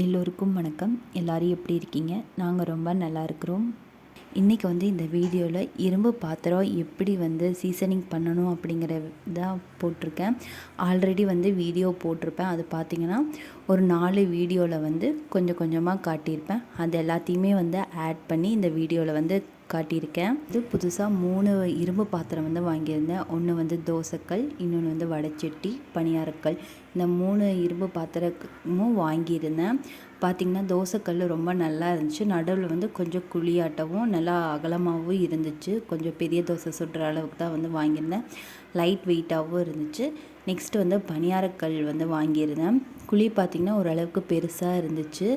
எல்லோருக்கும் வணக்கம். எல்லோரும் எப்படி இருக்கீங்க? நாங்கள் ரொம்ப நல்லா இருக்கிறோம். இன்றைக்கி வந்து இந்த வீடியோவில் இரும்பு பாத்திரம் எப்படி வந்து சீசனிங் பண்ணணும் அப்படிங்கிறத போட்டிருக்கேன். ஆல்ரெடி வந்து வீடியோ போட்டிருப்பேன். அது பார்த்திங்கன்னா ஒரு நாலு வீடியோவில் வந்து கொஞ்சம் கொஞ்சமாக காட்டியிருப்பேன். அது எல்லாத்தையுமே வந்து ஆட் பண்ணி இந்த வீடியோவில் வந்து காட்டியிருக்கேன். இது புதுசாக மூணு இரும்பு பாத்திரம் வந்து வாங்கியிருந்தேன். ஒன்று வந்து தோசைக்கல் இன்னொன்று வந்து வடைச்சட்டி பணியாரக்கல். இந்த மூணு இரும்பு பாத்திரமும் வாங்கியிருந்தேன். பார்த்திங்கன்னா தோசைக்கல் ரொம்ப நல்லா இருந்துச்சு. நடுவில் வந்து கொஞ்சம் குழியாட்டவும் நல்லா அகலமாகவும் இருந்துச்சு. கொஞ்சம் பெரிய தோசை சுடுற அளவுக்கு தான் வந்து வாங்கியிருந்தேன். லைட் வெயிட்டாகவும் இருந்துச்சு. நெக்ஸ்ட்டு வந்து பணியாரக்கல் வந்து வாங்கியிருந்தேன். குழி பார்த்திங்கன்னா ஓரளவுக்கு பெருசாக இருந்துச்சு.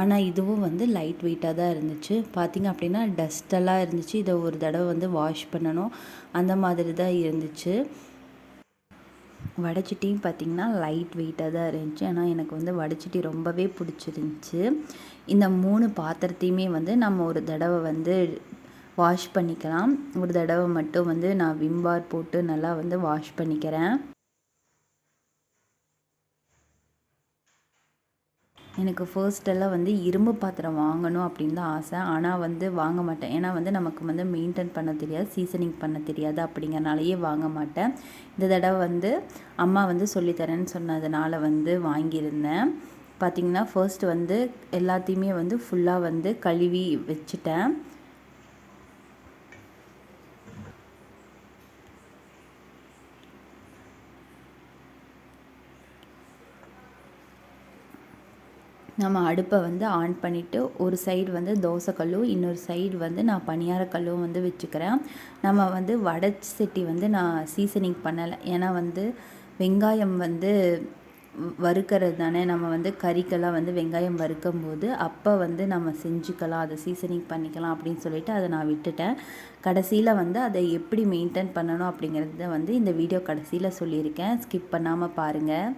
ஆனால் இதுவும் வந்து லைட் வெயிட்டாக தான் இருந்துச்சு. பார்த்திங்க அப்படின்னா டஸ்டெல்லாம் இருந்துச்சு. இதை ஒரு தடவை வந்து வாஷ் பண்ணணும். அந்த மாதிரி தான் இருந்துச்சு. வடைச்சட்டியும் பார்த்திங்கன்னா லைட் வெயிட்டாக தான் இருந்துச்சு. ஆனால் எனக்கு வந்து வடைச்சட்டி ரொம்பவே பிடிச்சிருந்துச்சி. இந்த மூணு பாத்திரத்தையுமே வந்து நம்ம ஒரு தடவை வந்து வாஷ் பண்ணிக்கலாம். ஒரு தடவை மட்டும் வந்து நான் விம்பார் போட்டு நல்லா வந்து வாஷ் பண்ணிக்கிறேன். எனக்கு ஃபர்ஸ்டெல்லாம் வந்து இரும்பு பாத்திரம் வாங்கணும் அப்படின்னு தான் ஆசை. ஆனால் வந்து வாங்க மாட்டேன். ஏன்னா வந்து நமக்கு வந்து மெயின்டைன் பண்ண தெரியாது சீசனிங் பண்ண தெரியாது அப்படிங்கிறனாலேயே வாங்க மாட்டேன். இந்த தடவை வந்து அம்மா வந்து சொல்லித்தரேன்னு சொன்னதுனால வந்து வாங்கியிருந்தேன். பார்த்திங்கன்னா ஃபர்ஸ்ட் வந்து எல்லாத்தையுமே வந்து ஃபுல்லாக வந்து கழுவி வச்சுட்டேன். நம்ம அடுப்பை வந்து ஆன் பண்ணிவிட்டு ஒரு சைடு வந்து தோசைக்கல்லும் இன்னொரு சைடு வந்து நான் பணியாரக்கல்லும் வந்து வச்சுக்கிறேன். நம்ம வந்து வடை சட்டி வந்து நான் சீசனிங் பண்ணலை. ஏன்னா வந்து வெங்காயம் வந்து வறுக்கிறது தானே. நம்ம வந்து கறிக்கெல்லாம் வந்து வெங்காயம் வறுக்கும் போது அப்போ வந்து நம்ம செஞ்சுக்கலாம் அதை சீசனிங் பண்ணிக்கலாம் அப்படின்னு சொல்லிட்டு அதை நான் விட்டுட்டேன். கடைசியில் வந்து அதை எப்படி மெயின்டைன் பண்ணணும் அப்படிங்கிறத வந்து இந்த வீடியோ கடைசியில் சொல்லியிருக்கேன். ஸ்கிப் பண்ணாமல் பாருங்கள்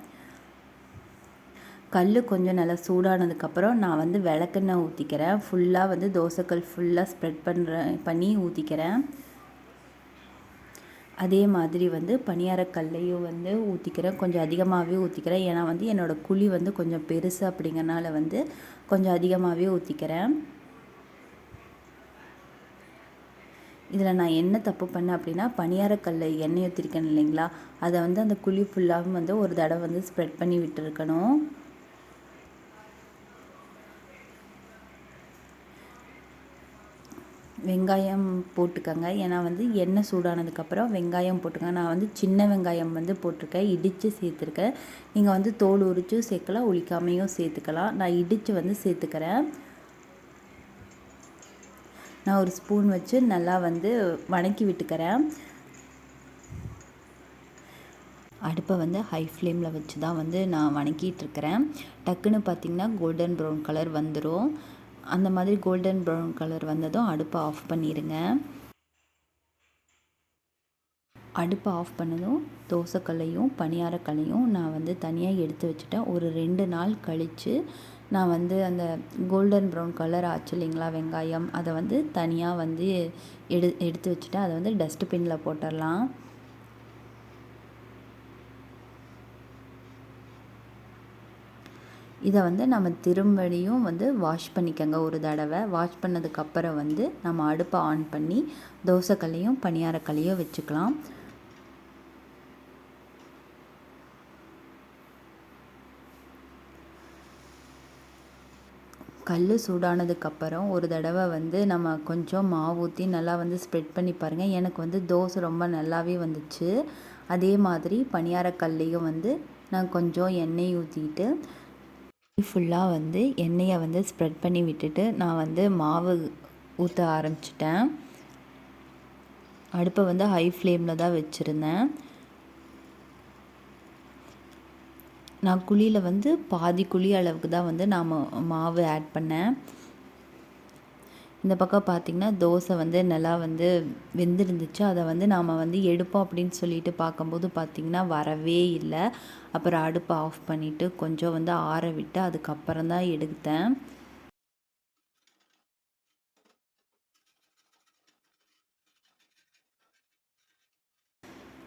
கல் கொஞ்சம் நல்லா சூடானதுக்கப்புறம் நான் வந்து விளக்கெண்ணெய் ஊற்றிக்கிறேன் ஃபுல்லாக வந்து தோசைக்கல் ஃபுல்லாக ஸ்ப்ரெட் பண்ணுறேன் பண்ணி ஊற்றிக்கிறேன் அதே மாதிரி வந்து பணியாரக்கல்லையும் வந்து ஊற்றிக்கிறேன் கொஞ்சம் அதிகமாகவே ஊற்றிக்கிறேன் ஏன்னா வந்து என்னோடய குழி வந்து கொஞ்சம் பெருசு அப்படிங்கிறனால வந்து கொஞ்சம் அதிகமாகவே ஊற்றிக்கிறேன் இதில் நான் என்ன தப்பு பண்ணேன் அப்படின்னா பணியாரக்கல்ல எண்ணெய் ஊற்றிருக்கேன் இல்லைங்களா? அதை வந்து அந்த குழி ஃபுல்லாகவும் வந்து ஒரு தடவை வந்து ஸ்ப்ரெட் பண்ணி விட்டுருக்கணும். வெங்காயம் போட்டுக்கோங்க. ஏன்னா வந்து எண்ணெய் சூடானதுக்கப்புறம் வெங்காயம் போட்டுக்கோங்க. நான் வந்து சின்ன வெங்காயம் வந்து போட்டிருக்கேன். இடித்து சேர்த்துருக்கேன். நீங்கள் வந்து தோல் உரிச்சும் சேர்க்கலாம். ஒழிக்காமையும் சேர்த்துக்கலாம். நான் இடித்து வந்து சேர்த்துக்கிறேன். நான் ஒரு ஸ்பூன் வச்சு நல்லா வந்து வணக்கி விட்டுக்கிறேன். அடுப்பை வந்து ஹை ஃப்ளேமில் வச்சு தான் வந்து நான் வணக்கிட்டு இருக்கிறேன். டக்குன்னு பார்த்திங்கன்னா கோல்டன் ப்ரௌன் கலர் வந்துடும் அந்த மாதிரி கோல்டன் ப்ரௌன் கலர் வந்ததும் அடுப்பை ஆஃப் பண்ணிடுங்க அடுப்பை ஆஃப் பண்ணதும் தோசைக்கல்லையும் பணியாரக்கல்லையும் நான் வந்து தனியாக எடுத்து வச்சுட்டேன். ஒரு ரெண்டு நாள் கழித்து நான் வந்து அந்த கோல்டன் ப்ரௌன் கலர் ஆச்சு இல்லைங்களா வெங்காயம் அதை வந்து தனியாக வந்து எடு எடுத்து வச்சுட்டேன். அதை வந்து டஸ்ட்பினில் போட்டுடலாம். இதை வந்து நம்ம திரும்படியும் வந்து வாஷ் பண்ணிக்கோங்க ஒரு தடவை. வாஷ் பண்ணதுக்கப்புறம் வந்து நம்ம அடுப்பை ஆன் பண்ணி தோசைக்கல்லையும் பணியாரக்கல்லையும் வச்சுக்கலாம். கல் சூடானதுக்கப்புறம் ஒரு தடவை வந்து நம்ம கொஞ்சம் மாவு ஊற்றி நல்லா வந்து ஸ்ப்ரெட் பண்ணி பாருங்கள் எனக்கு வந்து தோசை ரொம்ப நல்லாவே வந்துச்சு. அதே மாதிரி பணியாரக்கல்லையும் வந்து நான் கொஞ்சம் எண்ணெய் ஊற்றிட்டு ஃபுல்லாக வந்து எண்ணெயை வந்து ஸ்ப்ரெட் பண்ணி விட்டுட்டு நான் வந்து மாவு ஊற்ற ஆரம்பிச்சிட்டேன். அடுப்பை வந்து ஹை ஃப்ளேமில் தான் வச்சுருந்தேன். நான் குழியில் வந்து பாதி குழி அளவுக்கு தான் வந்து நான் மாவு ஆட் பண்ணேன். இந்த பக்கம் பார்த்திங்கன்னா தோசை வந்து நல்லா வந்து வெந்திருந்துச்சு. அதை வந்து நாம் வந்து எடுப்போம் அப்படின்னு சொல்லிட்டு பார்க்கும்போது பார்த்திங்கன்னா வரவே இல்லை. அப்புறம் அடுப்பை ஆஃப் பண்ணிவிட்டு கொஞ்சம் வந்து ஆற விட்டு அதுக்கப்புறம் தான் எடுத்தேன்.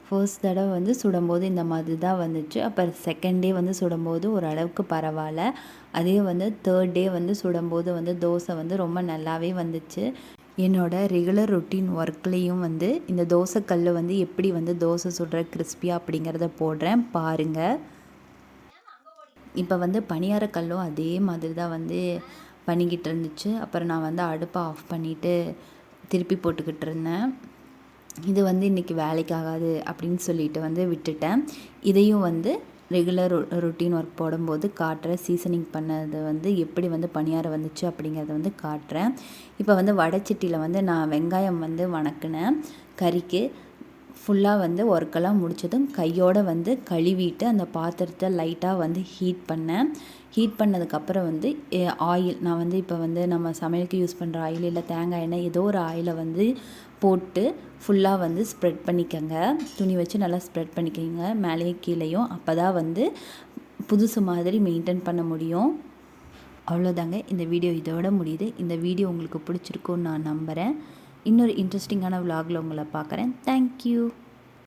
ஃபர்ஸ்ட் தடவை வந்து சுடும்போது இந்த மாதிரி தான் வந்துச்சு. அப்புறம் செகண்ட் டே வந்து சுடும்போது ஓரளவுக்கு பரவாயில்ல. அதே வந்து தேர்ட் டே வந்து சுடும்போது வந்து தோசை வந்து ரொம்ப நல்லாவே வந்துச்சு. என்னோடய ரெகுலர் ரொட்டீன் ஒர்க்லேயும் வந்து இந்த தோசைக்கல் வந்து எப்படி வந்து தோசை சுடுற கிறிஸ்பியாக அப்படிங்கிறத போடுறேன். பாருங்கள் இப்போ வந்து பணியாரக்கல்லும் அதே மாதிரி தான் வந்து பண்ணிக்கிட்டு இருந்துச்சு. அப்புறம் நான் வந்து அடுப்பை ஆஃப் பண்ணிவிட்டு திருப்பி போட்டுக்கிட்டு இருந்தேன். இது வந்து இன்றைக்கி வேலைக்கு ஆகாது அப்படின்னு சொல்லிட்டு வந்து விட்டுட்டேன். இதையும் வந்து ரெகுலர் ரொட்டீன் ஒர்க் போடும்போது காட்டுறேன் சீசனிங் பண்ணது வந்து எப்படி வந்து பணியாரம் வந்துச்சு அப்படிங்கிறத வந்து காட்டுறேன். இப்போ வந்து வடைச்சட்டியில் வந்து நான் வெங்காயம் வந்து வணக்கினேன். கறிக்கு ஃபுல்லாக வந்து ஒர்க்கெல்லாம் முடிச்சதும் கையோடு வந்து கழுவிட்டு அந்த பாத்திரத்தை லைட்டாக வந்து ஹீட் பண்ணேன். ஹீட் பண்ணதுக்கப்புறம் வந்து ஆயில் நான் வந்து இப்போ வந்து நம்ம சமையலுக்கு யூஸ் பண்ணுற ஆயில் இல்லை தேங்காய் எண்ணெய் ஏதோ ஒரு ஆயிலை வந்து போட்டு ஃபுல்லாக வந்து ஸ்ப்ரெட் பண்ணிக்கோங்க. துணி வச்சு நல்லா ஸ்ப்ரெட் பண்ணிக்கோங்க. மேலேயும் கீழேயும் அப்போ தான் வந்து புதுசு மாதிரி மெயின்டைன் பண்ண முடியும். அவ்வளோதாங்க இந்த வீடியோ இதோட முடியுது. இந்த வீடியோ உங்களுக்கு பிடிச்சிருக்குன்னு நான் நம்புகிறேன் இன்னொரு இன்ட்ரெஸ்டிங்கான விலாகில் உங்களை பார்க்குறேன். தேங்க்யூ